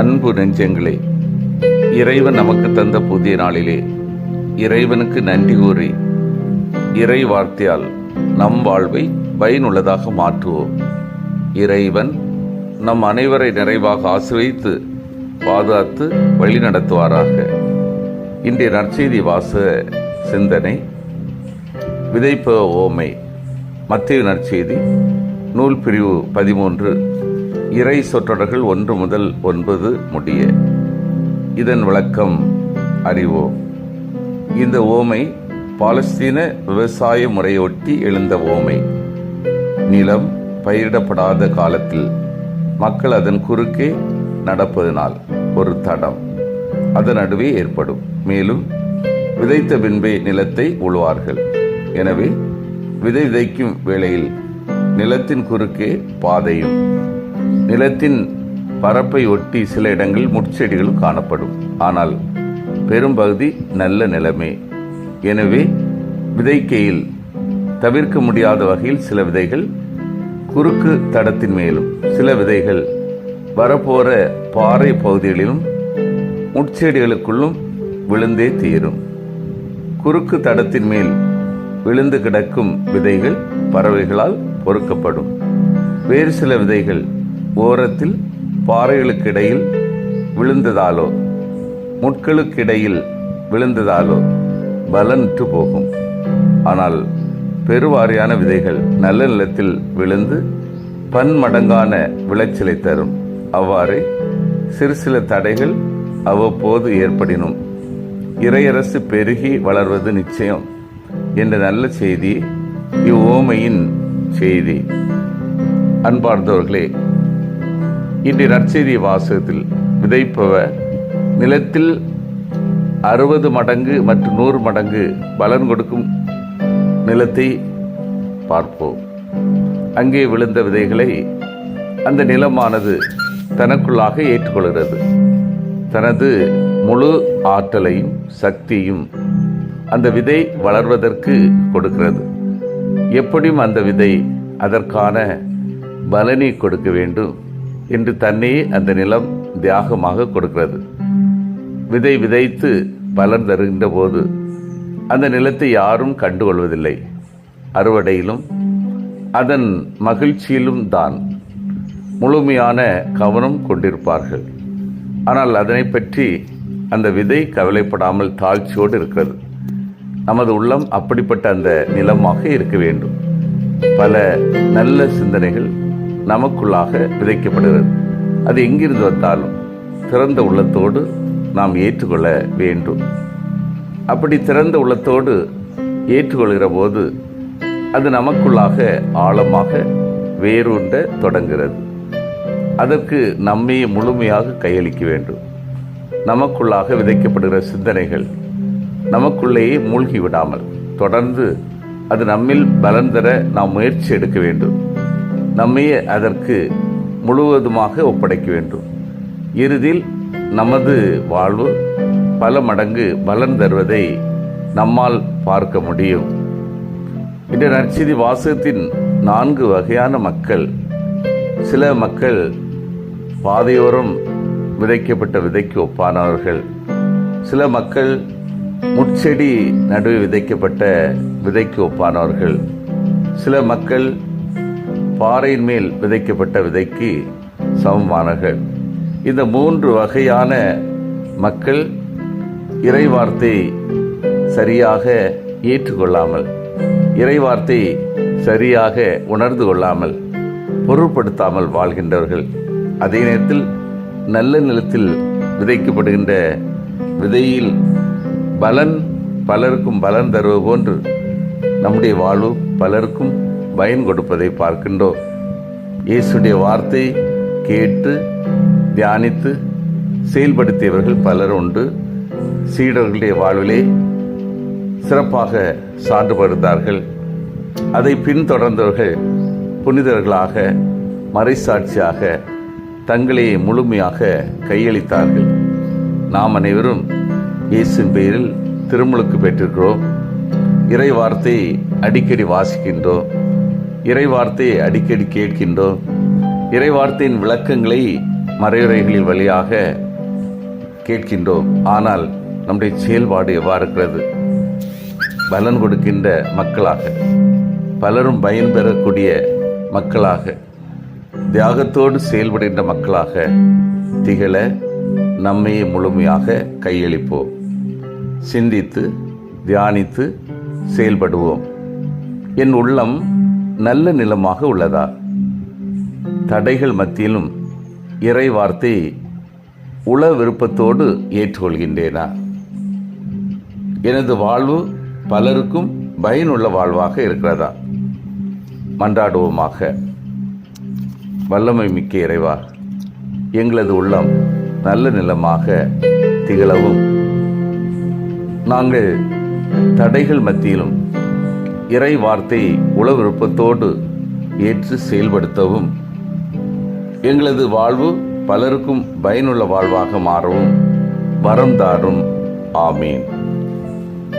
அன்பு நெஞ்சங்களே இறைவன் நமக்கு தந்த புதிய நாளிலே இறைவனுக்கு நன்றி கூறி இறை வார்த்தையால் நம் வாழ்வை பயனுள்ளதாக மாற்றுவோம். இறைவன் நம் அனைவரை நிறைவாக ஆசிரியத்து பாதுகாத்து வழிநடத்துவாராக. இன்றைய நற்செய்தி வாச சிந்தனை விதைப்ப ஓமை மத்திய நற்செய்தி நூல் பிரிவு பதிமூன்று இறை சொற்றொடர்கள் ஒன்று முதல் ஒன்பது முடிய. இதன் விளக்கம் அறிவோம். இந்த ஓமை பாலஸ்தீன விவசாய முறையொட்டி எழுந்த ஓமை. நிலம் பயிரிடப்படாத காலத்தில் மக்கள் அதன் குறுக்கே நடப்பதனால் ஒரு தடம். அதன் நடுவே ஏற்படும். மேலும் விதைத்த பின்பே நிலத்தை உழுவார்கள். எனவே விதை விதைக்கும் வேளையில் நிலத்தின் குறுக்கே பாதையும் நிலத்தின் பரப்பை ஒட்டி சில இடங்களில் முட்செடிகளும் காணப்படும். ஆனால் பெரும்பகுதி நல்ல நிலமே. எனவே விதைக்கையில் தவிர்க்க முடியாத வகையில் சில விதைகள் குறுக்கு தடத்தின் மேலும். சில விதைகள் வரப்போகிற பாறை பகுதிகளிலும் முட்செடிகளுக்குள்ளும் விழுந்தே தீரும். குறுக்கு தடத்தின் மேல் விழுந்து கிடக்கும் விதைகள் பறவைகளால் பொறுக்கப்படும். வேறு சில விதைகள் ஓரத்தில் பாறைகளுக்கிடையில் விழுந்ததாலோ முட்களுக்கிடையில் விழுந்ததாலோ பலனற்று போகும். ஆனால் பெருவாரியான விதைகள் நல்ல நிலத்தில் விழுந்து பன்மடங்கான விளைச்சலை தரும். அவ்வாறு சிறு சில தடைகள் அவ்வப்போது ஏற்படினும் இறையரசு பெருகி வளர்வது நிச்சயம் என்ற நல்ல செய்தி இவ்வோமையின் செய்தி. அன்பார்ந்தவர்களே இன்று நற்செய்தி வாசகத்தில் விதைப்பவர். நிலத்தில் அறுபது மடங்கு மற்றும் நூறு மடங்கு பலன் கொடுக்கும் நிலத்தை பார்ப்போம். அங்கே விழுந்த விதைகளை அந்த நிலமானது தனக்குள்ளாக ஏற்றுக்கொள்கிறது. தனது முழு ஆற்றலையும் சக்தியும் அந்த விதை வளர்வதற்கு கொடுக்கிறது. எப்படியும் அந்த விதை அதற்கான பலனை கொடுக்க வேண்டும். என்று தன்னையே அந்த நிலம் தியாகமாக கொடுக்கிறது. விதை விதைத்து பலன் தருகின்ற போது அந்த நிலத்தை யாரும் கண்டுகொள்வதில்லை. அறுவடையிலும் அதன் மகிழ்ச்சியிலும் தான் முழுமையான கவனம் கொண்டிருப்பார்கள். ஆனால் அதனை பற்றி அந்த விதை கவலைப்படாமல் தாழ்ச்சியோடு இருக்கிறது. நமது உள்ளம் அப்படிப்பட்ட அந்த நிலமாக இருக்க வேண்டும். பல நல்ல சிந்தனைகள் நமக்குள்ளாக விதைக்கப்படுகிறது. அது எங்கிருந்து வந்தாலும் திறந்த உள்ளத்தோடு நாம் ஏற்றுக்கொள்ள வேண்டும். அப்படி திறந்த உள்ளத்தோடு ஏற்றுக்கொள்கிற போது அது நமக்குள்ளாக ஆழமாக வேரூண்ட தொடங்குகிறது. அதற்கு நம்மையே முழுமையாக கையளிக்க வேண்டும். நமக்குள்ளாக விதைக்கப்படுகிற சிந்தனைகள் நமக்குள்ளேயே மூழ்கி விடாமல் தொடர்ந்து அது நம்மில் பலன் தர நாம் முயற்சி எடுக்க வேண்டும். நம்மையே அதற்கு முழுவதுமாக ஒப்படைக்க வேண்டும். இறுதியில் நமது வாழ்வு பல மடங்கு பலன் தருவதை நம்மால் பார்க்க முடியும். இந்த நற்செய்தி வாசகத்தின் நான்கு வகையான மக்கள். சில மக்கள் பாதையோரம் விதைக்கப்பட்ட விதைக்கு ஒப்பானவர்கள். சில மக்கள் முட்செடி நடுவே விதைக்கப்பட்ட விதைக்கு ஒப்பானவர்கள். சில மக்கள் பாறையின் மேல் விதைக்கப்பட்ட விதைக்கு சமமானர்கள் இந்த மூன்று வகையான மக்கள் இறைவார்த்தை சரியாக ஏற்றுக்கொள்ளாமல் இறைவார்த்தை சரியாக உணர்ந்து கொள்ளாமல் பொருட்படுத்தாமல் வாழ்கின்றவர்கள். அதே நேரத்தில் நல்ல நிலத்தில் விதைக்கப்படுகின்ற விதையில் பலன் பலருக்கும் பலன் தருவது போன்று நம்முடைய வாழ்வு பலருக்கும் பயன் கொடுப்பதை பார்க்கின்றோம். இயேசுடைய வார்த்தை கேட்டு தியானித்து செயல்படுத்தியவர்கள் பலர் உண்டு. சீடர்களுடைய வாழ்விலே சிறப்பாக சான்றுபடுத்தார்கள் அதை பின்தொடர்ந்தவர்கள் புனிதர்களாக மறைசாட்சியாக தங்களை முழுமையாக கையளித்தார்கள். நாம் அனைவரும் இயேசுவின் பெயரில் திருமுழுக்கு பெற்றிருக்கிறோம். இறை வார்த்தை அடிக்கடி வாசிக்கின்றோம். இறைவார்த்தையை அடிக்கடி கேட்கின்றோம். இறைவார்த்தையின் விளக்கங்களை மறையுறைகளின் வழியாக கேட்கின்றோம். ஆனால் நம்முடைய செயல்பாடு எவ்வாறு இருக்கிறது பலன் கொடுக்கின்ற மக்களாக பலரும் பயன்பெறக்கூடிய மக்களாக தியாகத்தோடு செயல்படுகின்ற மக்களாக திகழ நம்மையே முழுமையாக கையளிப்போம். சிந்தித்து தியானித்து செயல்படுவோம். என் உள்ளம் நல்ல நிலமாக உள்ளதா? தடைகள் மத்தியிலும் இறை வார்த்தை உள விருப்பத்தோடு ஏற்றுக்கொள்கின்றேனா? எனது வாழ்வு பலருக்கும் பயனுள்ள வாழ்வாக இருக்கிறதா? மன்றாடுவோமாக. வல்லமை மிக்க இறைவா எங்களது உள்ளம் நல்ல நிலமாக திகழவும். நாங்கள் தடைகள் மத்தியிலும் இறை வார்த்தை உள விருப்பத்தோடு ஏற்று செயல்படுத்தவும். எங்களது வாழ்வு பலருக்கும் பயனுள்ள வாழ்வாக மாறவும். வரம் தாரும். ஆமீன்.